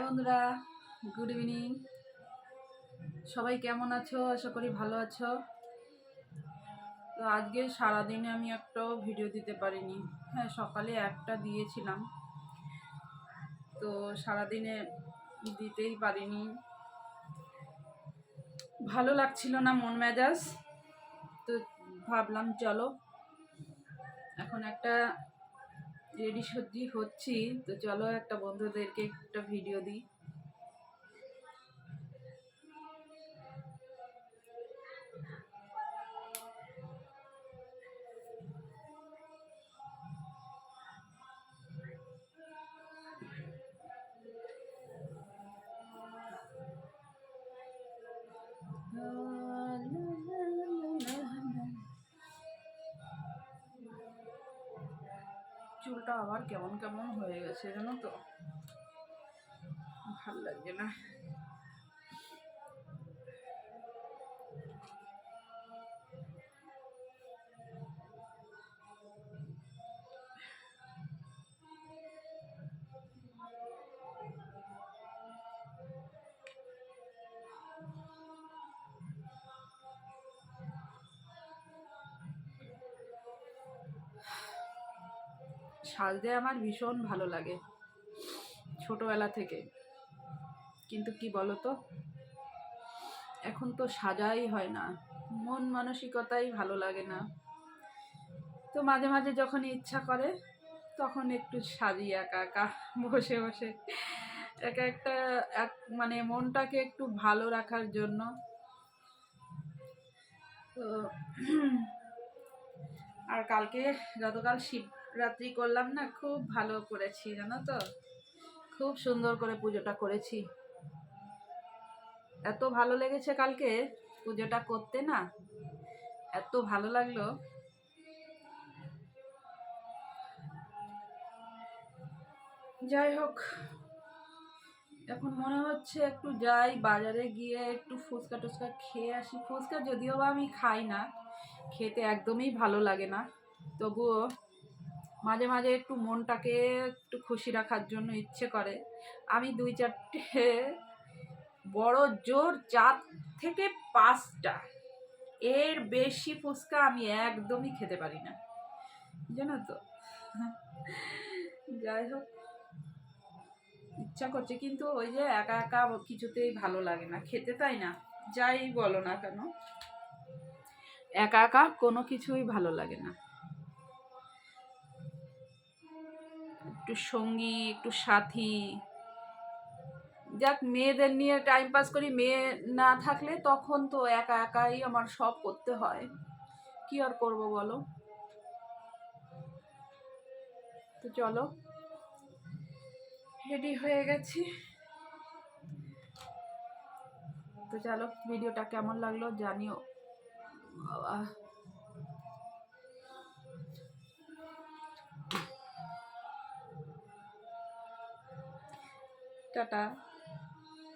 High বন্ধুরা good evening সবাই কেমন আছো? আশা করি ভালো আছো। তো আজকে সারাদিনে আমি একটাও ভিডিও দিতে পারিনি। হ্যাঁ সকালে একটা দিয়েছিলাম। তো সারাদিনে দিতেই পারিনি। ভালো লাগছিল না মন মেজাজ। তো ভাবলাম, চলো। এখন একটা রেডি সবজি হচ্ছি তো চলো একটা বন্ধুদেরকে একটা ভিডিও দিই। আবার কেমন কেমন হয়ে গেছে জানো তো? ভালো লাগছে না। সাজতে আমার ভীষণ ভালো লাগে, ছোটবেলা থেকে। কিন্তু কি বলতো? এখন তো সাজাই হয় না, মন মানসিকতাই ভালো লাগে না। তো মাঝে মাঝে যখন ইচ্ছা করে, তখন একটু সাজি একা একা, বসে বসে। একা একটা, এক মানে মনটাকে একটু ভালো রাখার জন্য। তো, আর কালকে, গতকাল শিবরাত্রি করলাম না, খুব ভালো করেছি, জানো তো? খুব সুন্দর করে পুজোটা করেছি। এত ভালো লেগেছে কালকে পুজোটা করতে না, এত ভালো লাগল। যাই হোক, এখন মনে হচ্ছে একটু যাই বাজারে গিয়ে একটু ফুচকা টুচকা খেয়ে আসি। ফুচকা যদিও বা আমি খাই না, খেতে একদমই ভালো লাগে না, তবুও মাঝে মাঝে একটু মনটাকে একটু খুশি রাখার জন্য ইচ্ছে করে। আমি দুই চারটে বড় জোর চার থেকে পাঁচটা। এর বেশি ফুচকা আমি একদমই খেতে পারি না। জানো তো? যাই হোক। ইচ্ছা করছে কিন্তু ওই যে একা একা কিছুতেই ভালো লাগে না। খেতে তাই না? যাই বলো না কেন। একা একা কোনো কিছুই ভালো লাগে না। একটু সঙ্গী, একটু সাথী। যাক, মেয়েদের নিয়ে টাইম পাস করি, মেয়ে না থাকলে তখন তো একা একাই আমার সব করতে হয়। কি আর করব বলো? তো চলো রেডি হয়ে গেছি। তো চলো ভিডিওটা কেমন লাগল জানিও। টাটা।